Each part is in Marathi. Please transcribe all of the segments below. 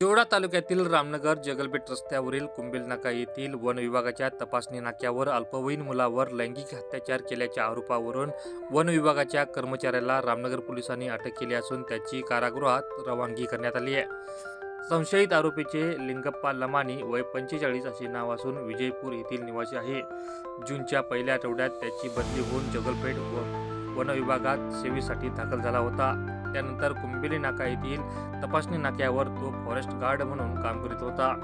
तालुक्यातील रामनगर जगलबेट रस्त्यावरील कुंबेल नाका येथील वन विभागाच्या तपासणी नाक्यावर अल्पवयीन मुलावर लैंगिक अत्याचार केल्याच्या आरोपावरून वन विभागाच्या कर्मचाऱ्याला रामनगर पोलिसांनी अटक केली असून त्याची कारागृहात रवानगी करण्यात आली आहे. संशयित आरोपीचे लिंगप्पा लमानी वय पंचेचाळीस असे नाव असून विजयपूर येथील निवासी आहे. जूनच्या पहिल्या आठवड्यात त्याची बदली होऊन जगलपेठ व वन विभागात सेवेसाठी दाखल झाला होता. त्यानंतर कुंबिली नाका येथील तपासणी नाक्यावर तो फॉरेस्ट गार्ड म्हणून काम करीत होता.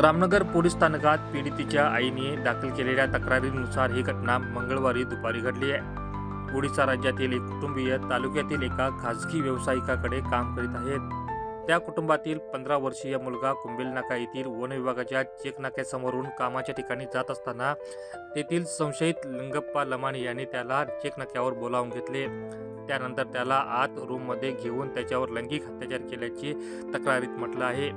रामनगर पोलीस स्थानकात पीडितीच्या आईने दाखल केलेल्या तक्रारीनुसार ही घटना मंगळवारी दुपारी घडली आहे. ओडिशा राज्यातील एक कुटुंबीय तालुक्यातील एका खाजगी व्यावसायिकाकडे काम करीत आहेत. त्या कुटुंबातील पंधरा वर्षीय मुलगा कुंबेल नाका येथील वन विभागाच्या चेक नाक्यासमोरून कामाच्या ठिकाणी जात असताना तेथील संशयित लिंगप्पा लमाणी यांनी त्याला चेक नाक्यावर बोलावून घेतले. त्यानंतर त्याला आत रूममध्ये घेऊन त्याच्यावर लैंगिक अत्याचार केल्याची तक्रारीत म्हटलं आहे.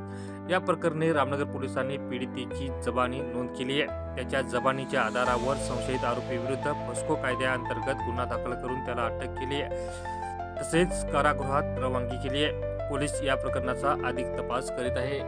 या प्रकरणी रामनगर पोलिसांनी पीडितेची जबानी नोंद केली आहे. त्याच्या जबानीच्या आधारावर संशयित आरोपीविरुद्ध फस्को कायद्याअंतर्गत गुन्हा दाखल करून त्याला अटक केली आहे. तसेच कारागृहात रवानगी केली आहे. पोलीस या प्रकरणाचा अधिक तपास करीत आहे.